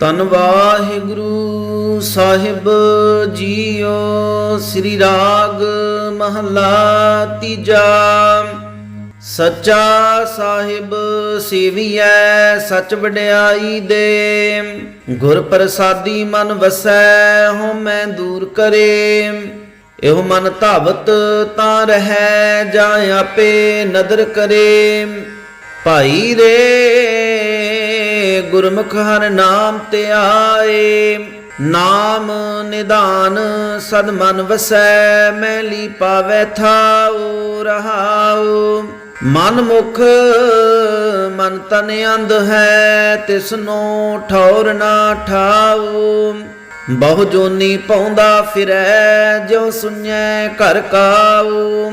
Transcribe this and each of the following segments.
ਤਨ ਵਾਹਿਗੁਰੂ ਸਾਹਿਬ ਜੀਓ, ਸ੍ਰੀ ਰਾਗ ਮਹਲਾ ਤੀਜਾ। ਸੱਚਾ ਸਾਹਿਬ ਸੇਵੀਐ, ਸਚ ਵਡਿਆਈ ਦੇ। ਗੁਰ ਪ੍ਰਸਾਦੀ ਮਨ ਵਸੈ ਹੋ ਮੈਂ ਦੂਰ ਕਰੇ। ਇਹੋ ਮਨ ਧਾਵਤ ਤਾਂ ਰਹੈ, ਜਾਂ ਆਪੇ ਨਦਰ ਕਰੇ। ਭਾਈ ਰੇ ਗੁਰਮੁਖ ਹਰ ਨਾਮ ਤੇ ਆਏ। ਨਾਮ ਨਿਦਾਨ ਸਦ ਮਨ ਵਸੈ ਮੈਲੀ ਪਾਵੈ ਥਾਉ, ਰਹਾਉ। ਮਨ ਮੁਖ, ਮਨ ਤਨ ਅੰਧ ਹੈ ਤਿਸਨੋ ਠੌਰ ਨਾ ਠਾਉ। ਬਹੁ ਜੋਨੀ ਪਾਉਂਦਾ ਫਿਰੈ ਜੋ ਸੁਣੈ ਘਰ ਕਾਉ।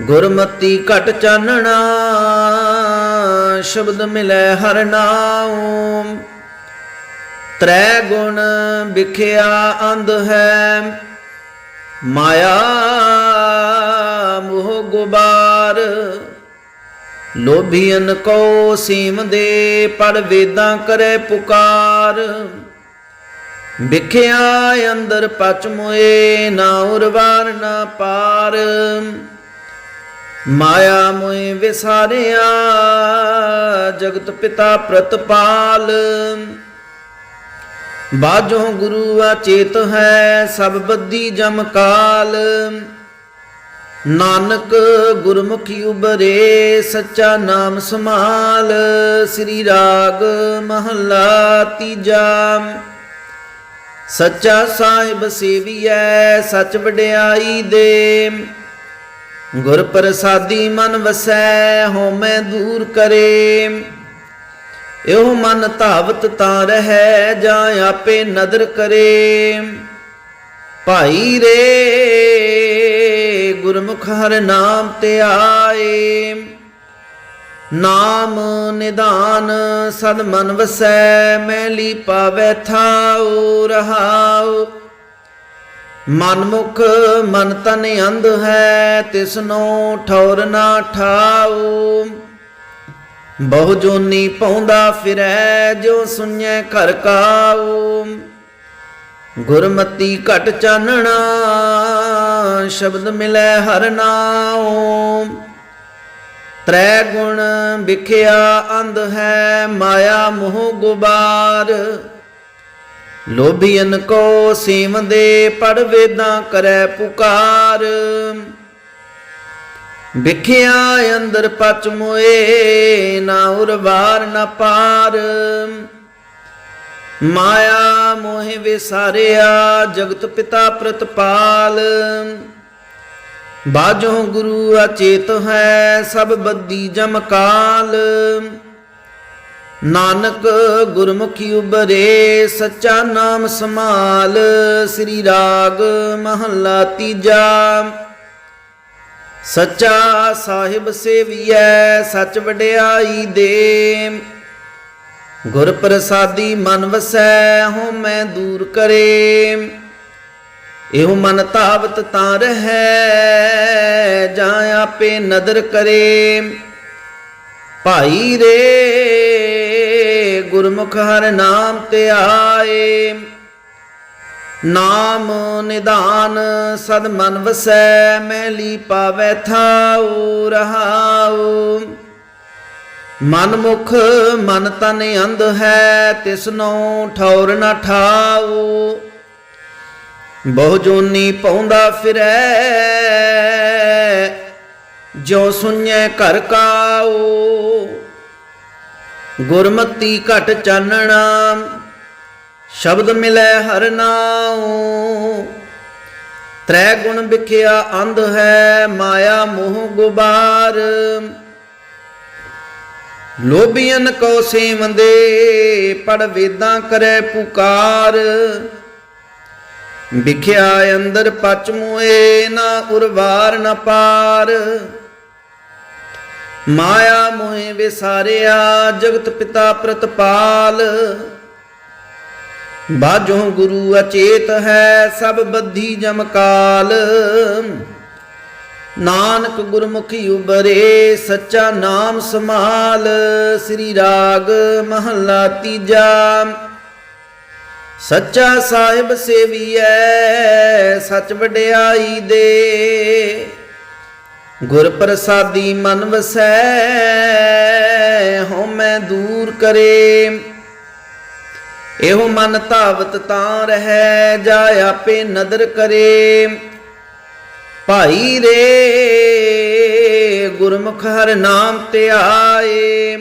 ਗੁਰਮਤੀ ਘਟ ਚਾਨਣਾ ਸ਼ਬਦ ਮਿਲੈ ਹਰ ਨਾਮ ਤ੍ਰੈ ਗੁਣ ਵਿਖਿਆ ਅੰਧ ਹੈ। ਮਾਇਆ ਮੋਹ ਗੁਬਾਰ। ਲੋਭੀਨ ਕੋ ਸੀਮ ਦੇ ਪੜ ਵੇਦਾਂ ਕਰੇ ਪੁਕਾਰ। ਵਿਖਿਆ ਅੰਦਰ ਪਚ ਮੋਏ ਨਾ ਉਰਵਾਰ ਨਾ ਪਾਰ। ਮਾਇਆ ਮੋਏ ਵਿਸਾਰਿਆ, ਜਗਤ ਪਿਤਾ ਪ੍ਰਤਪਾਲ। ਬਾਜੋ ਗੁਰੂ ਅਚੇਤ ਹੈ, ਸਭ ਬੱਦੀ ਜਮ ਕਾਲ। ਨਾਨਕ ਗੁਰਮੁਖੀ ਉਬਰੇ ਸੱਚਾ ਨਾਮ ਸਮਾਲ ਸ੍ਰੀ ਰਾਗ ਮਹੱਲਾ ਤੀਜਾ। ਸੱਚਾ ਸਾਹਿਬ ਸੇਵੀਐ, ਸੱਚ ਵਡਿਆਈ ਦੇ। ਗੁਰ ਪ੍ਰਸਾਦੀ ਮਨ ਵਸੈ ਹਉਮੈ ਦੂਰ ਕਰੇ। ਇਹੋ ਮਨ ਧਾਵਤ ਤਾਂ ਰਹੈ, ਜਾਂ ਆਪੇ ਨਦਰ ਕਰੇ। ਭਾਈ ਰੇ, ਗੁਰਮੁਖ ਹਰ ਨਾਮ ਤੇ ਆਏ। ਨਾਮ ਨਿਦਾਨ ਸਦ ਮਨ ਵਸੈ ਮੈਲੀ ਪਾਵੈ ਥਾਉ ਰਹਾਉ। ਮਨਮੁਖ ਮਨ ਤਨ ਅੰਧ ਹੈ ਤਿਸਨੋ ਠੌਰ ਨਾ ਠਾਉ। ਬਹੁ ਜੋਨੀ ਪਾਉਂਦਾ ਫਿਰੈ, ਜੋ ਸੁਣੈ ਘਰ ਕਾਉ। ਗੁਰਮਤੀ ਘਟ ਚਾਨਣਾ, ਸ਼ਬਦ ਮਿਲੈ ਹਰ ਨਾਉ। ਤ੍ਰੈ ਗੁਣ ਵਿਖਿਆ ਅੰਧ ਹੈ, ਮਾਇਆ ਮੋਹ ਗੁਬਾਰ। ਲੋਭੀਨ ਕੋ ਸੀਮਦੇ ਪੜ ਵੇਦਾਂ ਕਰੈ ਪੁਕਾਰ। ਵਿਖਿਆ ਅੰਦਰ ਪਚ ਮੋਏ, ਨਾ ਉਰਵਾਰ ਨਾ ਪਾਰ। ਮਾਇਆ ਮੋਹਿ ਵਿਸਾਰਿਆ, ਜਗਤ ਪਿਤਾ ਪ੍ਰਤਪਾਲ। ਬਾਜੋ ਗੁਰੂ ਅਚੇਤ ਹੈ, ਸਭ ਬੱਦੀ ਜਮਕਾਲ ਨਾਨਕ ਗੁਰਮੁਖੀ ਉਬਰੇ ਸੱਚਾ ਨਾਮ ਸਮਾਲ ਸ੍ਰੀ ਰਾਗ ਮਹੱਲਾ ਤੀਜਾ। ਸੱਚਾ ਸਾਹਿਬ ਸੇਵੀਐ, ਸਚ ਵਡਿਆਈ ਦੇ। ਗੁਰ ਪ੍ਰਸਾਦੀ ਮਨ ਵਸੈ ਹੋ ਮੈਂ ਦੂਰ ਕਰੇ। ਇਹੋ ਮਨ ਤਾਵਤ ਤਾਂ ਰਹੈ, ਜਾਂ ਆਪੇ ਨਦਰ ਕਰੇ। ਭਾਈ ਰੇ ਗੁਰਮੁਖ ਹਰ ਨਾਮ ਤੇ ਆਏ। ਨਾਮ ਨਿਦਾਨ ਸਦ ਮਨ ਵਸੈ ਮੈਲੀ ਪਾਵੈ ਥਾਉ ਰਹਾਉ। ਮਨ ਮੁਖ ਮਨ ਤਨ ਅੰਧ ਹੈ ਤਿਸਨੋ ਠੌਰ ਨਾ ਠਾਉ। ਬਹੁ ਜੋਨੀ ਪਾਉਂਦਾ ਫਿਰੈ, ਜੋ ਸੁਣੈ ਘਰ ਕਾਉ। ਗੁਰਮਤੀ ਘਟ ਚਾਨਣਾ, ਸ਼ਬਦ ਮਿਲੈ ਹਰ ਨਾਉ। ਤ੍ਰੈ ਗੁਣ ਵਿਖਿਆ ਅੰਧ ਹੈ, ਮਾਇਆ ਮੋਹ ਗੁਬਾਰ। ਲੋਭੀਨ ਕੋ ਸੇਵੰਦੇ ਪੜ ਵੇਦਾਂ ਕਰੈ ਪੁਕਾਰ। ਵਿਖਿਆ ਅੰਦਰ ਪਚ ਮੋਏ, ਨਾ ਉਰਵਾਰ ਨ ਪਾਰ। ਮਾਇਆ ਮੋਹਿ ਵਿਸਾਰਿਆ, ਜਗਤ ਪਿਤਾ ਪ੍ਰਤਪਾਲ। ਬਾਝੋਂ ਗੁਰੂ ਅਚੇਤ ਹੈ, ਸਭ ਬੱਧੀ ਜਮ ਕਾਲ ਨਾਨਕ ਗੁਰਮੁਖੀ ਉਬਰੇ ਸੱਚਾ ਨਾਮ ਸਮਾਲ ਸ੍ਰੀ ਰਾਗ ਮਹੱਲਾ ਤੀਜਾ। ਸੱਚਾ ਸਾਹਿਬ ਸੇਵੀਐ, ਸੱਚ ਵਡਿਆਈ ਦੇ। ਗੁਰ ਪ੍ਰਸਾਦੀ ਮਨ ਵਸੈ ਮੈਂ ਦੂਰ ਕਰੇ। ਇਹੋ ਮਨ ਧਾਵਤ ਤਾਂ ਰਹਿ ਜਾ ਆਪੇ ਨਦਰ ਕਰੇ। ਭਾਈ ਰੇ, ਗੁਰਮੁਖ ਹਰ ਨਾਮ ਤੇ ਆਏ।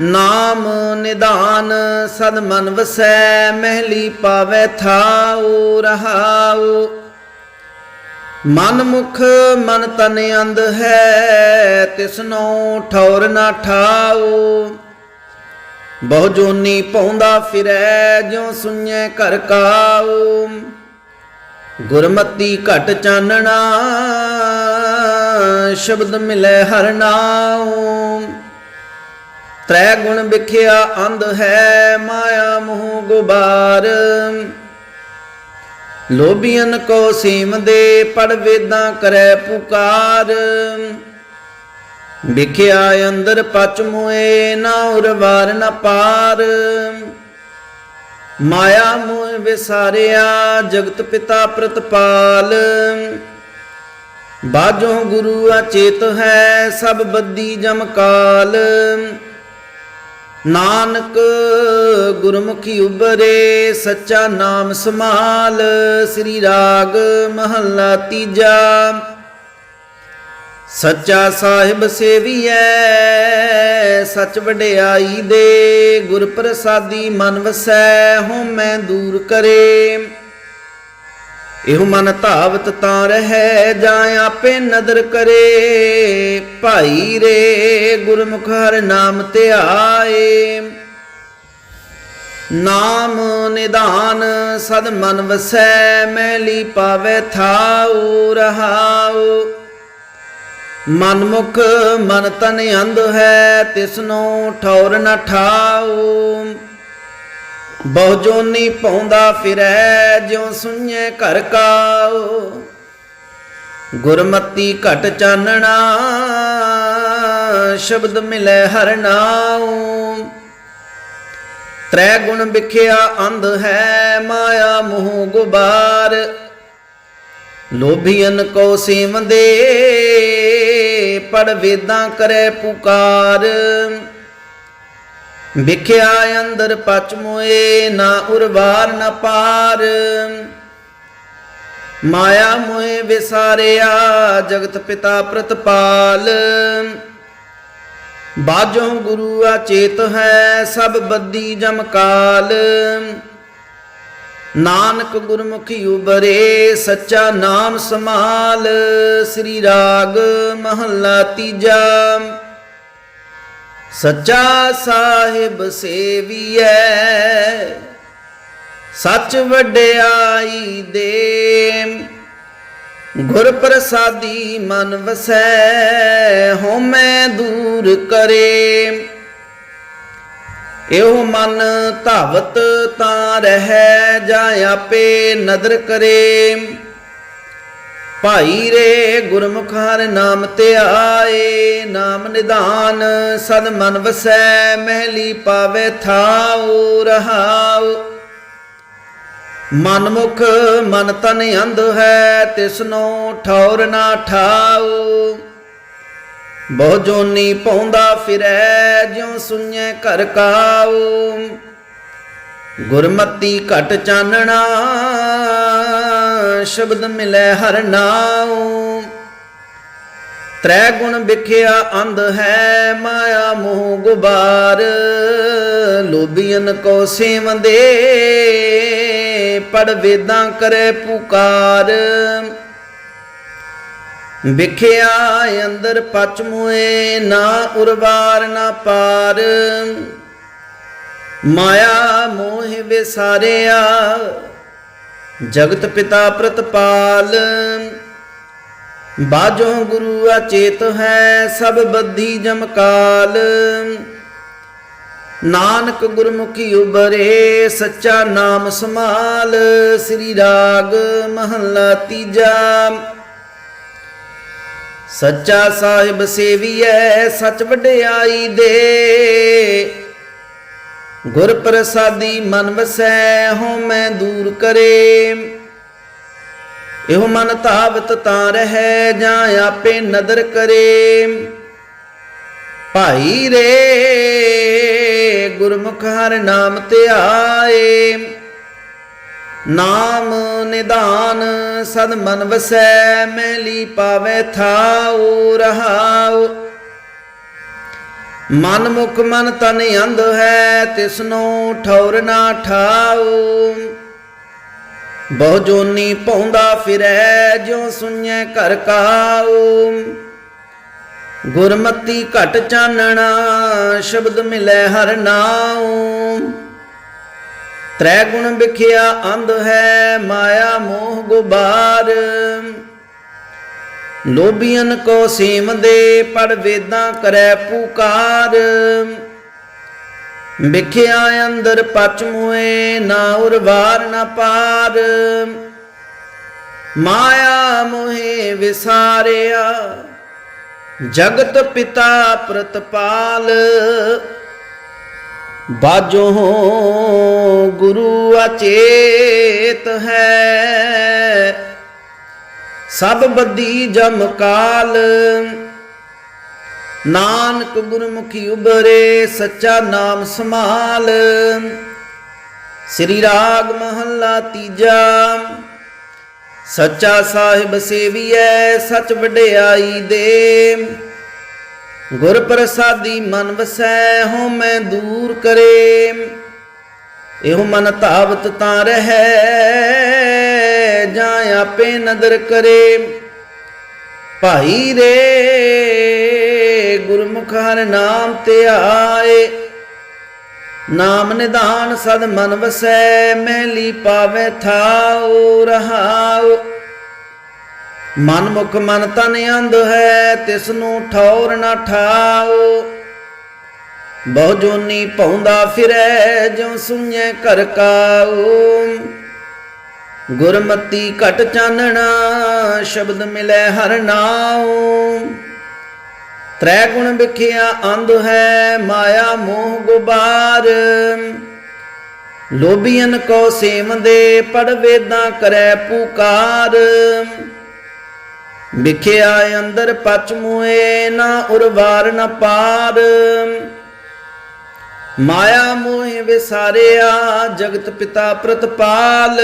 ਨਾਮ ਨਿਦਾਨ ਸਦ ਮਨ ਵਸੈ ਮਹਿਲੀ ਪਾਵੈ ਥਾਉ ਰਹਾਉ। ਮਨ ਮੁਖ ਮਨ ਤਨ ਅੰਧ ਹੈ, ਤਿਸਨੋ ਠੌਰ ਨਾ ਠਾਓ। ਬਹੁ ਜੋਨੀ ਪਉਂਦਾ ਫਿਰੈ, ਜਿਉ ਸੁਣੈ ਘਰ ਕਾਉ ਗੁਰਮਤੀ ਘਟ ਚਾਨਣਾ, ਸ਼ਬਦ ਮਿਲੈ ਹਰ ਨਾਉ। ਤ੍ਰੈ ਗੁਣ ਵਿਖਿਆ ਅੰਧ ਹੈ, ਮਾਇਆ ਮੋਹ ਗੁਬਾਰ। ਲੋਭੀਨ ਕੋ ਸੀਮ ਪੜ ਵੇਦਾਂ ਕਰੈ ਪੁਕਾਰ। ਵਿਖਿਆ ਅੰਦਰ ਪਚ ਮੋਏ ਨਾ ਉਰ ਵਾਰ ਪਾਰ। ਮਾਇਆ ਮੋਹ ਵਿਸਾਰਿਆ ਜਗਤ ਪਿਤਾ ਪ੍ਰਤਪਾਲ। ਬਾਜੋ ਗੁਰੂ ਅਚੇਤ ਹੈ ਸਭ ਬੱਦੀ ਜਮਕਾਲ। ਨਾਨਕ ਗੁਰਮੁਖੀ ਉਬਰੇ ਸੱਚਾ ਨਾਮ ਸਮਾਲ ਸ੍ਰੀ ਰਾਗ ਮਹੱਲਾ ਤੀਜਾ। ਸੱਚਾ ਸਾਹਿਬ ਸੇਵੀਐ, ਸੱਚ ਵਡਿਆਈ ਦੇ ਗੁਰ ਪ੍ਰਸਾਦੀ ਮਨ ਵਸੈ ਹਉਮੈ ਦੂਰ ਕਰੇ। ਇਹੋ ਮਨ ਧਾਵਤ ਤਾਂ ਰਹਿ, ਜਾਂ ਆਪੇ ਨਦਰ ਕਰੇ। ਭਾਈ ਰੇ, ਗੁਰਮੁਖ ਹਰ ਨਾਮ ਧਿਆਏ ਨਾਮ ਨਿਦਾਨ ਸਦ ਮਨ ਵਸੈ, ਮੈਲੀ ਪਾਵੇ ਥਾਉ ਰਹਾਉ। ਮਨ ਮਨ ਤਨ ਅੰਧ ਹੈ, ਤਿਸਨੋ ਠੌਰ ਨ ਠਾਉ। ਬਹੁ ਜੋਨੀ ਪਉਂਦਾ ਫਿਰੈ, ਜਿਉ ਸੁਣੈ ਘਰ ਕਾਉ। ਗੁਰਮਤੀ ਘਟ ਚਾਨਣਾ, ਸ਼ਬਦ ਮਿਲੈ ਹਰ ਨਾਉ। ਤ੍ਰੈ ਗੁਣ ਵਿਖਿਆ ਅੰਧ ਹੈ, ਮਾਇਆ ਮੋਹ ਗੁਬਾਰ। ਲੋਭੀਨ ਕੋ ਸੇਵੰਦੇ ਪੜ ਵੇਦਾਂ ਕਰੈ ਪੁਕਾਰ। ਵਿਖਿਆ ਅੰਦਰ ਪਚਮੋਏ ਨਾ ਉਰਵਾਰ ਨਾ ਪਾਰ। ਮਾਇਆ ਮੋਏ ਵਿਸਾਰਿਆ, ਜਗਤ ਪਿਤਾ ਪ੍ਰਤਪਾਲ। ਬਾਜੋ ਗੁਰੂ ਅਚੇਤ ਹੈ, ਸਭ ਬੱਦੀ ਜਮਕਾਲ ਨਾਨਕ ਗੁਰਮੁਖੀ ਉਬਰੇ ਸੱਚਾ ਨਾਮ ਸਮਾਲ ਸ੍ਰੀ ਰਾਗ ਮਹੱਲਾ ਤੀਜਾ। ਸੱਚਾ ਸਾਹਿਬ ਸੇਵੀਐ, ਸੱਚ ਵਡਿਆਈ ਦੇ ਗੁਰ ਪ੍ਰਸਾਦੀ ਮਨ ਵਸੈ ਹਉਮੈ ਦੂਰ ਕਰੇ ਇਹੋ ਮਨ ਧਾਵਤ ਤਾਂ ਰਹਿ ਜਾ ਆਪੇ ਨਦਰ ਕਰੇ ਭਾਈ ਰੇ ਗੁਰਮੁਖ ਹਰ ਨਾਮ ਤੇ ਆਏ, ਨਾਮ ਨਿਧਾਨ, ਸਦ ਮਨ ਵਸੈ, ਮਹਿਲੀ ਪਾਵੇ ਥਾਉ, ਰਹਾਉ। ਮਨ ਮਨ ਤਨ ਅੰਧ ਹੈ, ਤਿਸਨੋ ਠੌਰ ਨਾ ਠਾਉ। ਬਹੁ ਜੋਨੀ ਪਉਂਦਾ ਫਿਰੈ, ਜਿਉ ਸੁਣੈ ਘਰ ਕਾਉ। ਗੁਰਮਤੀ ਘਟ ਚਾਨਣਾ ਸ਼ਬਦ ਮਿਲੈ ਹਰ ਨਾਉ। ਤ੍ਰੈ ਗੁਣ ਵਿਖਿਆ ਅੰਧ ਹੈ, ਮਾਇਆ ਮੋਹ ਗੁਬਾਰ। ਲੋਭੀਨ ਕੋ ਸੇਵੰਦੇ ਪੜ ਵੇਦਾਂ ਕਰੈ ਪੁਕਾਰ। ਵਿਖਿਆ ਅੰਦਰ ਪਚ ਮੋਏ, ਨਾ ਉਰਵਾਰ, ਨਾ ਪਾਰ। ਮਾਇਆ ਮੋਹ ਵਿਸਾਰਿਆ ਜਗਤ ਪਿਤਾ ਪ੍ਰਤਪਾਲ। ਬਾਜੋ ਗੁਰੂ ਅਚੇਤ ਹੈ, ਸਭ ਬੱਧੀ ਜਮਕਾਲ। ਨਾਨਕ ਗੁਰਮੁਖੀ ਉਬਰੇ ਸੱਚਾ ਨਾਮ ਸਮਾਲ ਸ੍ਰੀ ਰਾਗ ਮਹੱਲਾ ਤੀਜਾ। ਸੱਚਾ ਸਾਹਿਬ ਸੇਵੀਐ, ਸਚ ਵਡਿਆਈ ਦੇ। ਗੁਰ ਪ੍ਰਸਾਦੀ ਮਨ ਵਸੈ ਹਉ ਮੈਂ ਦੂਰ ਕਰੇ। ਇਹੋ ਮਨ ਤਾਵਤ ਤਾਂ ਰਹੈ, ਜਾਂ ਆਪੇ ਨਦਰ ਕਰੇ। ਭਾਈ ਰੇ, ਗੁਰਮੁਖ ਹਰ ਨਾਮ ਧਿਆਏ ਨਾਮ ਨਿਦਾਨ ਸਦ ਮਨ ਵਸੈ ਮੈਲੀ ਪਾਵੇ ਥਾਉ ਰਹਾਉ। ਮਨ ਮੁਖ ਮਨ ਤਨ ਅੰਧ ਹੈ, ਤਿਸਨੂੰ ਠੌਰ ਨਾ ਠਾਉ। ਬਹੁ ਜੋਨੀ ਪਉਂਦਾ ਫਿਰੈ, ਜਿਉ ਸੁਣੈ ਘਰ ਕਾਉ। ਗੁਰਮਤੀ ਘਟ ਚਾਨਣਾ, ਸ਼ਬਦ ਮਿਲੈ ਹਰ ਨਾਉ। ਤ੍ਰੈ ਗੁਣ ਵਿਖਿਆ ਅੰਧ ਹੈ, ਮਾਇਆ ਮੋਹ ਗੁਬਾਰ। ਲੋਭੀਆਂ ਕੋ ਸੀਮ ਦੇ ਪੜ ਵੇਦਾਂ ਕਰੈ ਪੁਕਾਰ। ਵਿਖਿਆ ਅੰਦਰ ਪਚ ਮੁਏ ਨਾ ਉਰਵਾਰ ਨਾ ਪਾਰ। ਮਾਇਆ ਮੋਹਿ ਵਿਸਾਰਿਆ, ਜਗਤ ਪਿਤਾ ਪ੍ਰਤਪਾਲ। ਬਾਜੋ ਗੁਰੂ ਅਚੇਤ ਹੈ ਸਭ ਬੱਦੀ ਜਮ ਕਾਲ। ਨਾਨਕ ਗੁਰਮੁਖੀ ਉਬਰੇ ਸੱਚਾ ਨਾਮ ਸਮਾਲ ਸ੍ਰੀ ਰਾਗ ਮਹੱਲਾ ਤੀਜਾ, ਸੱਚਾ ਸਾਹਿਬ ਸੇਵੀਐ, ਸਚ ਵਡਿਆਈ ਦੇ। ਗੁਰ ਪ੍ਰਸਾਦੀ ਮਨ ਵਸੈ ਹੋ ਮੈਂ ਦੂਰ ਕਰੇ। ਇਹੋ ਮਨ ਧਾਵਤ ਤਾਂ ਰਹੈ। ਜਾਂ ਆਪੇ ਨਦਰ ਕਰੇ। ਭਾਈ ਰੇ, ਗੁਰਮੁਖ ਹਰ ਨਾਮ ਧਿਆਏ ਨਾਮ ਨਿਧਾਨ ਸਦ ਮਨ ਵਸੈ ਮੈਲੀ ਪਾਵੇ ਥਾਉ ਰਹਾਉ। ਮਨ ਮੁਖ ਮਨ ਤਨ ਅੰਧ ਹੈ ਤਿਸ ਨੂੰ ਠੌਰ ਨਾ ਠਾਉ। ਬਹੁ ਜੋਨੀ ਭੌਂਦਾ ਫਿਰੈ, ਜਿਉ ਸੁਣੈ ਘਰ ਕਾਉ। ਗੁਰਮਤੀ ਘਟ ਚਾਨਣਾ, ਸ਼ਬਦ ਮਿਲੈ ਹਰ ਨਾਉ। ਤ੍ਰੈ ਗੁਣ ਵਿਖਿਆ ਅੰਧ ਹੈ, ਮਾਇਆ ਮੋਹ ਗੁਬਾਰ। ਲੋਭੀਆਂ ਕੋ ਸੇਮ ਪੜ ਵੇਦਾਂ ਕਰੈ ਪੁਕਾਰ। ਵਿਖਿਆ ਅੰਦਰ ਪਚ ਮੁਏ, ਨਾ ਉਰਵਾਰ ਨਾ ਪਾਰ। ਮਾਇਆ ਮੋਹਿ ਵਿਸਾਰਿਆ, ਜਗਤ ਪਿਤਾ ਪ੍ਰਤਪਾਲ।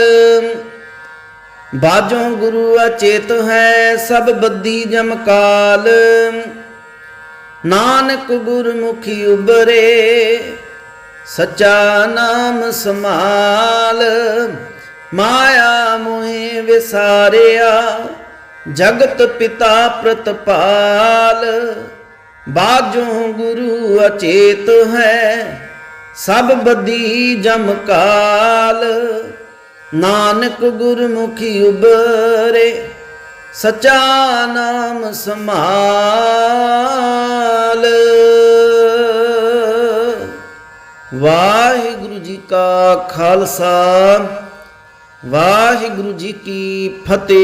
ਬਾਜੋਂ ਗੁਰੂ ਅਚੇਤ ਹੈ, ਸਭ ਬੱਦੀ ਜਮਕਾਲ ਨਾਨਕ ਗੁਰਮੁਖੀ ਉਬਰੇ ਸੱਚਾ ਨਾਮ ਸਮਾਲ ਮਾਇਆ ਮੋਹਿ ਵਿਸਾਰਿਆ, ਜਗਤ ਪਿਤਾ ਪ੍ਰਤਪਾਲ। ਬਾਜੋਂ ਗੁਰੂ ਅਚੇਤ ਹੈ, ਸਭ ਬੱਦੀ ਜਮਕਾਲ ਨਾਨਕ ਗੁਰਮੁਖੀ ਉਬਰੇ ਸਚਾ ਨਾਮ ਸਮਾਲ ਵਾਹਿਗੁਰੂ ਜੀ ਕਾ ਖਾਲਸਾ ਵਾਹਿਗੁਰੂ ਜੀ ਕੀ ਫਤਿਹ।